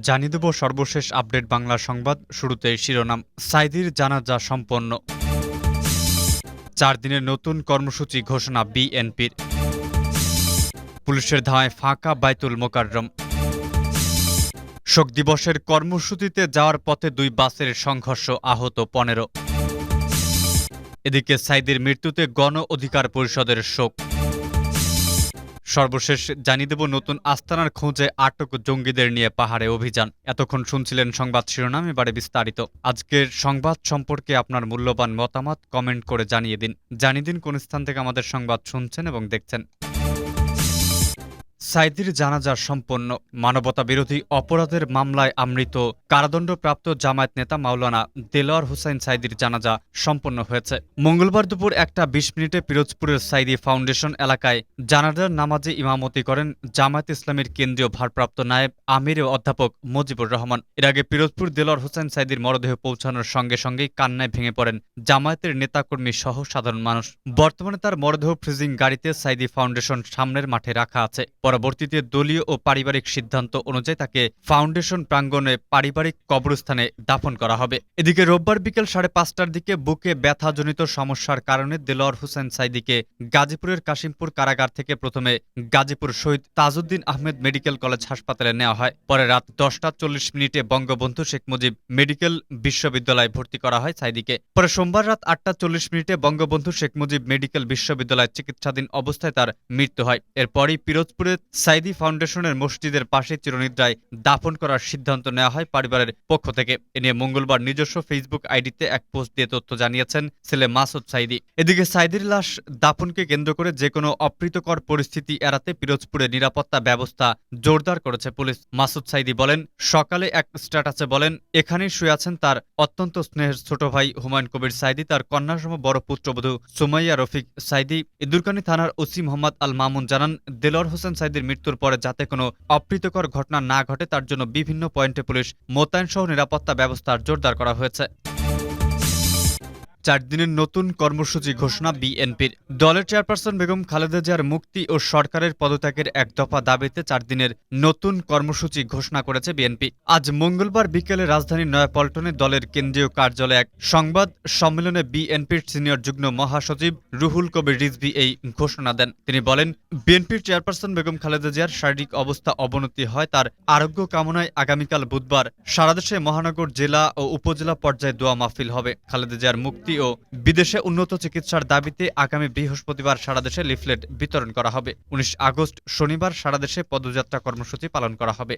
জানিয়ে দেব সর্বশেষ আপডেট বাংলা সংবাদ শুরুতে শিরোনাম। সাইদির জানাজা সম্পন্ন। চার দিনের নতুন কর্মসূচি ঘোষণা বিএনপির। পুলিশের ধাওয়ায় ফাঁকা বাইতুল মোকাররম। শোক দিবসের কর্মসূচিতে যাওয়ার পথে দুই বাসের সংঘর্ষ আহত পনেরো। এদিকে সাইদির মৃত্যুতে গণ অধিকার পরিষদের শোক। সর্বশেষ জানিয়ে দেব, নতুন আস্তানার খোঁজে আটক জঙ্গিদের নিয়ে পাহাড়ে অভিযান। এতক্ষণ শুনছিলেন সংবাদ শিরোনাম, এবারে বিস্তারিত। আজকের সংবাদ সম্পর্কে আপনার মূল্যবান মতামত কমেন্ট করে জানিয়ে দিন। জানিয়ে দিন কোন স্থান থেকে আমাদের সংবাদ শুনছেন এবং দেখছেন। সাইদির জানাজা সম্পন্ন। মানবতা বিরোধী অপরাধের মামলায় আমৃত কারাদণ্ডপ্রাপ্ত জামায়াত নেতা মাওলানা দেলোয়ার হুসাইন সাইদির জানাজা সম্পন্ন হয়েছে। মঙ্গলবার দুপুর একটা বিশ মিনিটে পিরোজপুরের সাইদি ফাউন্ডেশন এলাকায় জানাজার নামাজে ইমামতি করেন জামায়াত ইসলামের কেন্দ্রীয় ভারপ্রাপ্ত নায়েব আমির ও অধ্যাপক মুজিবুর রহমান। এর আগে পিরোজপুর দেলোয়ার হোসেন সাইদির মরদেহ পৌঁছানোর সঙ্গে সঙ্গেই কান্নায় ভেঙে পড়েন জামায়াতের নেতাকর্মী সহ সাধারণ মানুষ। বর্তমানে তার মরদেহ ফ্রিজিং গাড়িতে সাইদি ফাউন্ডেশন সামনের মাঠে রাখা আছে। পরবর্তীতে দলীয় ও পারিবারিক সিদ্ধান্ত অনুযায়ী তাকে ফাউন্ডেশন প্রাঙ্গণে পারিবারিক কবরস্থানে দাফন করা হবে। এদিকে রোববার বিকেল সাড়ে পাঁচটার দিকে বুকে ব্যথাজনিত সমস্যার কারণে দেলোয়ার হোসেন সাইদিকে গাজীপুরের কাশিমপুর কারাগার থেকে প্রথমে গাজীপুর শহীদ তাজউদ্দিন আহমেদ মেডিকেল কলেজ হাসপাতালে নেওয়া হয়। পরে রাত দশটা চল্লিশ মিনিটে বঙ্গবন্ধু শেখ মুজিব মেডিকেল বিশ্ববিদ্যালয়ে ভর্তি করা হয় সাইদিকে। পরে সোমবার রাত আটটা চল্লিশ মিনিটে বঙ্গবন্ধু শেখ মুজিব মেডিকেল বিশ্ববিদ্যালয়ে চিকিৎসাধীন অবস্থায় তার মৃত্যু হয়। এরপরই পিরোজপুরে সাইদি ফাউন্ডেশনের মসজিদের পাশে চিরনিদ্রায় দাফন করার সিদ্ধান্ত নেওয়া হয় পরিবারের পক্ষ থেকে। এ নিয়ে মঙ্গলবার নিজস্ব ফেসবুক আইডিতে এক পোস্ট দিয়ে তথ্য জানিয়েছেন ছেলে মাসুদ সাইদি। এদিকে সাইদির লাশ দাফনকে কেন্দ্র করে যে কোনো অপ্রীতকর পরিস্থিতি এড়াতে পিরোজপুরে নিরাপত্তা ব্যবস্থা জোরদার করেছে পুলিশ। মাসুদ সাইদি বলেন, সকালে এক স্ট্যাটাসে বলেন, এখানেই শুয়ে আছেন তার অত্যন্ত স্নেহের ছোট ভাই হুমায়ুন কবির সাইদি, তার কন্যাসম বড় পুত্রবধূ সুমাইয়া রফিক সাইদি। ইদুরকানী থানার ওসি মোহাম্মদ আল মামুন জানান, দেলোয়ার হোসেন সাইদির মৃত্যুর পরে যাতে কোনো অপ্রীতকর ঘটনা না ঘটে, তার জন্য বিভিন্ন পয়েন্টে পুলিশ মোতায়েন সহ নিরাপত্তা ব্যবস্থা জোরদার করা হয়েছে। চার দিনের নতুন কর্মসূচি ঘোষণা বিএনপির। দলের চেয়ারপারসন বেগম খালেদা জিয়ার মুক্তি ও সরকারের পদত্যাগের এক দফা দাবিতে চার দিনের নতুন কর্মসূচি ঘোষণা করেছে বিএনপি। আজ মঙ্গলবার বিকেলে রাজধানীর নয়াপল্টনে দলের কেন্দ্রীয় কার্যালয়ে এক সংবাদ সম্মেলনে বিএনপির সিনিয়র যুগ্ম মহাসচিব রুহুল কবির রিজভি এই ঘোষণা দেন। তিনি বলেন, বিএনপির চেয়ারপারসন বেগম খালেদা জিয়ার শারীরিক অবস্থা অবনতি হয়, তার আরোগ্য কামনায় আগামীকাল বুধবার সারাদেশে মহানগর জেলা ও উপজেলা পর্যায়ে দোয়া মাহফিল হবে। খালেদা জিয়ার মুক্তি ও বিদেশে উন্নত চিকিৎসার দাবিতে আগামী বৃহস্পতিবার সারা দেশে লিফলেট বিতরণ করা হবে। উনিশ আগস্ট শনিবার সারা দেশে পদযাত্রা কর্মসূচি পালন করা হবে।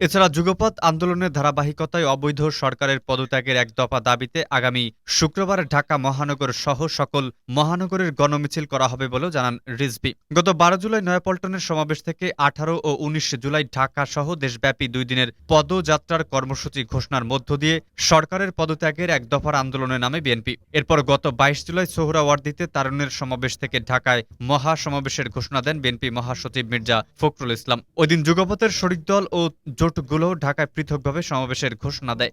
এছাড়া যুগপৎ আন্দোলনের ধারাবাহিকতায় অবৈধ সরকারের পদত্যাগের এক দফা দাবিতে আগামী শুক্রবার ঢাকা মহানগর সহ সকল মহানগরের গণমিছিল করা হবে বলেও জানান রিজভি। গত বারো জুলাই নয়াপল্টনের সমাবেশ থেকে আঠারো ও উনিশ জুলাই ঢাকা সহ দেশব্যাপী দুই দিনের পদযাত্রার কর্মসূচি ঘোষণার মধ্য দিয়ে সরকারের পদত্যাগের এক দফার আন্দোলনের নামে বিএনপি। এরপর গত বাইশ জুলাই সোহরাওয়ার্দিতে তারুণের সমাবেশ থেকে ঢাকায় মহা সমাবেশের ঘোষণা দেন বিএনপি মহাসচিব মির্জা ফখরুল ইসলাম। ওইদিন যুগপথের শরিক দল ও জোটগুলো ঢাকায় পৃথকভাবে সমাবেশের ঘোষণা দেয়।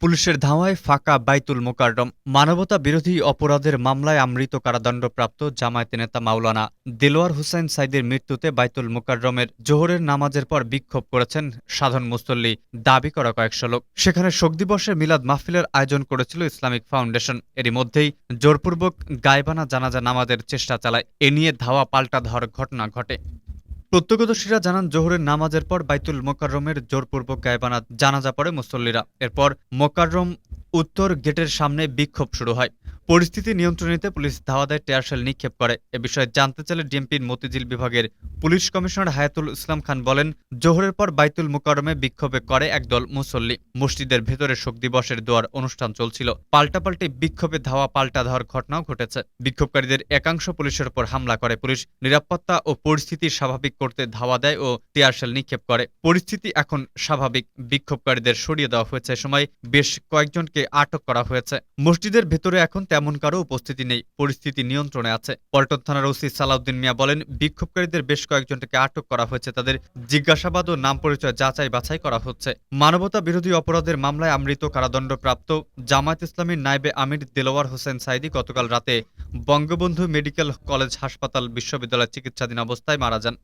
পুলিশের ধাওয়ায় ফাঁকা বাইতুল মোকাররম। মানবতা বিরোধী অপরাধের মামলায় আমৃত কারাদণ্ডপ্রাপ্ত জামায়াতে নেতা মাওলানা দেলোয়ার হুসাইন সাইদের মৃত্যুতে বাইতুল মোকাররমের জোহরের নামাজের পর বিক্ষোভ করেছেন সাধারণ মুসল্লি। দাবি করা কয়েকশো লোক। সেখানে শোক দিবসে মিলাদ মাহফিলের আয়োজন করেছিল ইসলামিক ফাউন্ডেশন। এরই মধ্যেই জোরপূর্বক গায়বানা জানাজা নামাজের চেষ্টা চালায়। এ নিয়ে ধাওয়া পাল্টা ধর ঘটনা ঘটে। প্রত্যক্ষদর্শীরা জানান, জোহরের নামাজের পর বাইতুল মোকাররমের জোরপূর্বক গায়বানা, জানাজা পড়ে মুসল্লিরা। এরপর মোকাররম উত্তর গেটের সামনে বিক্ষোভ শুরু হয়। পরিস্থিতি নিয়ন্ত্রণে নিতে পুলিশ ধাওয়া দেয় টেয়ারশেল নিক্ষেপ করে। এ বিষয়ে জানতে চাইলে ডিএমপির মতিঝিল বিভাগের পুলিশ কমিশনার হায়াতুল ইসলাম খান বলেন, জোহরের পর বাইতুল মোকাররমে বিক্ষোভে করে একদল মুসল্লি। মসজিদের ভেতরে শোক দিবসের দোয়ার অনুষ্ঠান চলছিল। পাল্টাপাল্টি বিক্ষোভে ধাওয়া পাল্টা ধাওয়ার ঘটনাও ঘটেছে। বিক্ষোভকারীদের একাংশ পুলিশের উপর হামলা করে। পুলিশ নিরাপত্তা ও পরিস্থিতি স্বাভাবিক করতে ধাওয়া দেয় ও টিয়ারশেল নিক্ষেপ করে। পরিস্থিতি এখন স্বাভাবিক। বিক্ষোভকারীদের সরিয়ে দেওয়া হয়েছে। সময় বেশ কয়েকজনকে আটক করা হয়েছে। মসজিদের ভেতরে এখন তেমন কারও উপস্থিতি নেই, পরিস্থিতি নিয়ন্ত্রণে আছে। পল্টন থানার ওসি সালাউদ্দিন মিয়া বলেন, বিক্ষোভকারীদের বেশ কয়েকজনকে আটক করা হয়েছে, তাদের জিজ্ঞাসাবাদ ও নাম পরিচয় যাচাই বাছাই করা হচ্ছে। মানবতা বিরোধী অপরাধের মামলায় আমৃত কারাদণ্ডপ্রাপ্ত জামায়াত ইসলামীর নাইবে আমির দেলোয়ার হোসেন সাইদি গতকাল রাতে বঙ্গবন্ধু মেডিকেল কলেজ হাসপাতাল বিশ্ববিদ্যালয় চিকিৎসাধীন অবস্থায় মারা যান।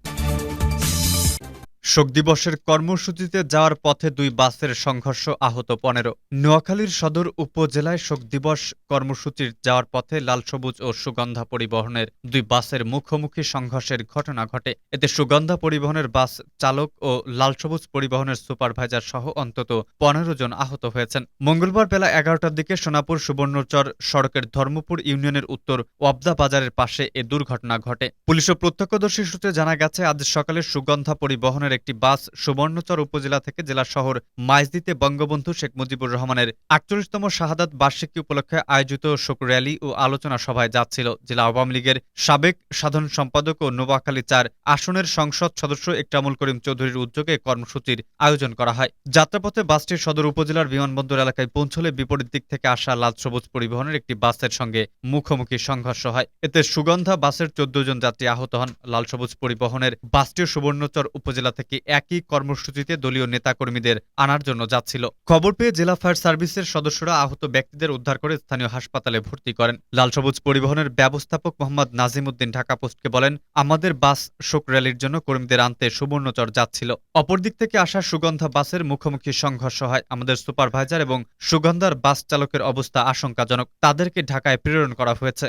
শোক দিবসের কর্মসূচিতে যাওয়ার পথে দুই বাসের সংঘর্ষ আহত পনেরো। নোয়াখালীর সদর উপজেলায় শোক দিবস কর্মসূচির যাওয়ার পথে লাল সবুজ ও সুগন্ধা পরিবহনের দুই বাসের মুখোমুখি সংঘর্ষের ঘটনা ঘটে। এতে সুগন্ধা পরিবহনের বাস চালক ও লাল সবুজ পরিবহনের সুপারভাইজার সহ অন্তত পনেরো জন আহত হয়েছেন। মঙ্গলবার বেলা এগারোটার দিকে সোনাপুর সুবর্ণচর সড়কের ধর্মপুর ইউনিয়নের উত্তর ওয়াবদা বাজারের পাশে এ দুর্ঘটনা ঘটে। পুলিশ ও প্রত্যক্ষদর্শী সূত্রে জানা গেছে, আজ সকালে সুগন্ধা পরিবহনের একটি বাস সুবর্ণচর উপজেলা থেকে জেলা শহর মাইজদিতে বঙ্গবন্ধু শেখ মুজিবুর রহমানের আটচল্লিশতম শাহাদাত বার্ষিকী উপলক্ষে আয়োজিত শোক র্যালি ও আলোচনা সভায় যাচ্ছিল জেলা আওয়ামী লীগের সাবেক সাধারণ সম্পাদক ও নোয়াখালী চার আসনের সংসদ সদস্য একরামুল করিম চৌধুরীর উদ্যোগে কর্মসূচির আয়োজন করা হয়। যাত্রাপথে বাসটি সদর উপজেলার বিমানবন্দর এলাকায় পৌঁছলে বিপরীত দিক থেকে আসা লাল সবুজ পরিবহনের একটি বাসের সঙ্গে মুখোমুখি সংঘর্ষ হয়। এতে সুগন্ধা বাসের চোদ্দ জন যাত্রী আহত হন। লাল সবুজ পরিবহনের বাসটিও সুবর্ণচর উপজেলা থেকে একই কর্মসূচিতে দলীয় নেতাকর্মীদের আনার জন্য যাচ্ছিল। খবর পেয়ে জেলা ফায়ার সার্ভিসের সদস্যরা আহত ব্যক্তিদের উদ্ধার করে স্থানীয় হাসপাতালে ভর্তি করেন। লাল সবুজ পরিবহনের ব্যবস্থাপক মোহাম্মদ নাজিম উদ্দিন ঢাকা পোস্টকে বলেন, আমাদের বাস শোক র্যালির জন্য কর্মীদের আনতে সুবর্ণচর যাচ্ছিল। অপরদিক থেকে আসা সুগন্ধা বাসের মুখোমুখি সংঘর্ষ হয়। আমাদের সুপারভাইজার এবং সুগন্ধার বাস চালকের অবস্থা আশঙ্কাজনক। তাদেরকে ঢাকায় প্রেরণ করা হয়েছে।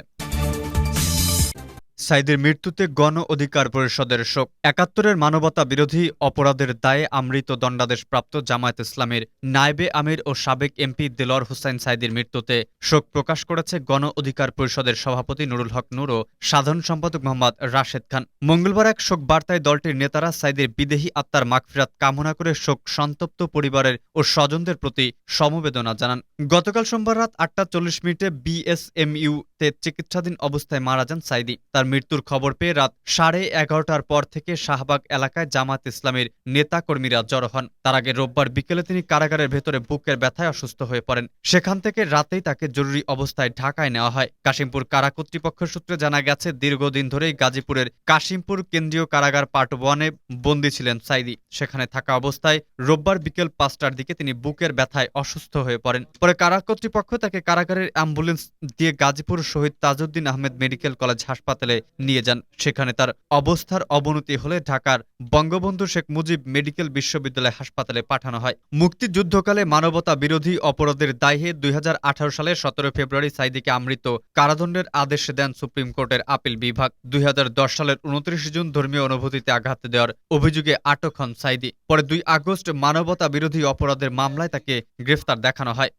সাইদের মৃত্যুতে গণ অধিকার পরিষদের শোক। একাত্তরের মানবতা বিরোধী অপরাধের দায়ে আমৃত দণ্ডাদেশপ্রাপ্ত জামায়াত ইসলামের নায়েবে আমির ও সাবেক এমপি দেলর হুসাইন সাইদির মৃত্যুতে শোক প্রকাশ করেছে গণ অধিকার পরিষদের সভাপতি নুরুল হক নূর ও সাধারণ সম্পাদক মোহাম্মদ রাশেদ খান। মঙ্গলবার এক শোক বার্তায় দলটির নেতারা সাইদের বিদেহী আত্মার মাগফিরাত কামনা করে শোক সন্তপ্ত পরিবারের ও স্বজনদের প্রতি সমবেদনা জানান। গতকাল সোমবার রাত আটটা চল্লিশ মিনিটে বিএসএমইউ তে চিকিৎসাধীন অবস্থায় মারা যান সাইদি। তার মৃত্যুর খবর পেয়ে রাত সাড়ে এগারোটার পর থেকে শাহবাগ এলাকায় জামাত ইসলামের নেতা কর্মীরা জড়ো হন। তার আগে রোববার বিকেলে তিনি কারাগারের ভেতরে বুকের ব্যথায় অসুস্থ হয়ে পড়েন। সেখান থেকে রাতেই তাকে জরুরি অবস্থায় ঢাকায় নেওয়া হয়। কাশিমপুর কারা কর্তৃপক্ষ সূত্রে জানা গেছে, দীর্ঘদিন ধরেই গাজীপুরের কাশিমপুর কেন্দ্রীয় কারাগার পার্ট ওয়ানে বন্দী ছিলেন সাইদি। সেখানে থাকা অবস্থায় রোববার বিকেল পাঁচটার দিকে তিনি বুকের ব্যথায় অসুস্থ হয়ে পড়েন। পরে কারা কর্তৃপক্ষ তাকে কারাগারের অ্যাম্বুলেন্স দিয়ে গাজীপুর শহীদ তাজউদ্দিন আহমেদ মেডিকেল কলেজ হাসপাতালে নিয়ে যান। সেখানে তার অবস্থার অবনতি হলে ঢাকার বঙ্গবন্ধু শেখ মুজিব মেডিকেল বিশ্ববিদ্যালয় হাসপাতালে পাঠানো হয়। মুক্তিযুদ্ধকালে মানবতা বিরোধী অপরাধের দায়ে দুই সালের সতেরো ফেব্রুয়ারি সাইদিকে আমৃত কারাদণ্ডের আদেশ দেন সুপ্রিম কোর্টের আপিল বিভাগ। দুই হাজার দশ সালের উনত্রিশ জুন ধর্মীয় অনুভূতিতে আঘাত দেওয়ার অভিযোগে আটক হন সাইদি। পরে দুই আগস্ট মানবতা বিরোধী অপরাধের মামলায় তাকে গ্রেফতার দেখানো হয়।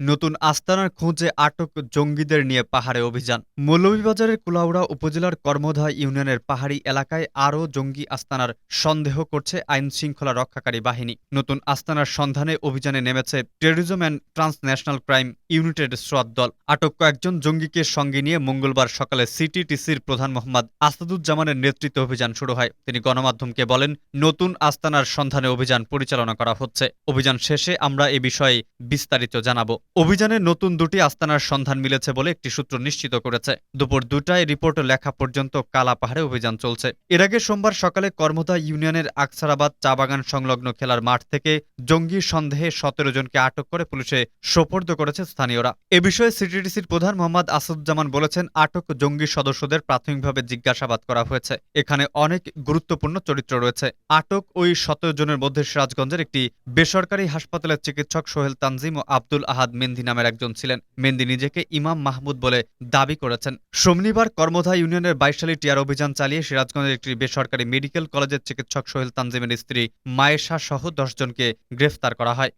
নতুন আস্তানার খোঁজে আটক জঙ্গিদের নিয়ে পাহাড়ে অভিযান। মৌলভীবাজারের কুলাউড়া উপজেলার কর্মধা ইউনিয়নের পাহাড়ি এলাকায় আরও জঙ্গি আস্তানার সন্দেহ করছে আইন শৃঙ্খলা রক্ষাকারী বাহিনী। নতুন আস্তানার সন্ধানে অভিযানে নেমেছে টেরোরিজম অ্যান্ড ট্রান্সন্যাশনাল ক্রাইম ইউনিটেড সোয়াত দল। আটক কয়েকজন জঙ্গিকে সঙ্গে নিয়ে মঙ্গলবার সকালে সিটিটিসির প্রধান মোহাম্মদ আসাদুজ্জামানের নেতৃত্বে অভিযান শুরু হয়। তিনি গণমাধ্যমকে বলেন, নতুন আস্তানার সন্ধানে অভিযান পরিচালনা করা হচ্ছে। অভিযান শেষে আমরা এ বিষয়ে বিস্তারিত জানাব। অভিযানে নতুন দুটি আস্তানার সন্ধান মিলেছে বলে একটি সূত্র নিশ্চিত করেছে। দুপুর দুটায় রিপোর্ট লেখা পর্যন্ত কালা পাহাড়ে অভিযান চলছে। এর আগে সোমবার সকালে কর্মদা ইউনিয়নের আকসারাবাদ চা বাগান সংলগ্ন খেলার মাঠ থেকে জঙ্গি সন্দেহে সতেরো জনকে আটক করে পুলিশে সোপর্দ করেছে স্থানীয়রা। এ বিষয়ে সিটিডিসির প্রধান মোহাম্মদ আসাদুজ্জামান বলেছেন, আটক জঙ্গি সদস্যদের প্রাথমিকভাবে জিজ্ঞাসাবাদ করা হয়েছে। এখানে অনেক গুরুত্বপূর্ণ চরিত্র রয়েছে। আটক ওই সতেরো জনের মধ্যে সিরাজগঞ্জের একটি বেসরকারি হাসপাতালের চিকিৎসক সোহেল তানজিম ও আব্দুল আহাদ মেন্দি নামের একজন ছিলেন। মেন্দি নিজেকে ইমাম মাহমুদ বলে দাবি করেছেন। শনিবার কর্মধা ইউনিয়নের বাইশালী টিয়ার অভিযান চালিয়ে সিরাজগঞ্জের একটি বেসরকারি মেডিকেল কলেজের চিকিৎসক সোহেল তানজিমের স্ত্রী মায়েশা সহ দশজনকে গ্রেফতার করা হয়।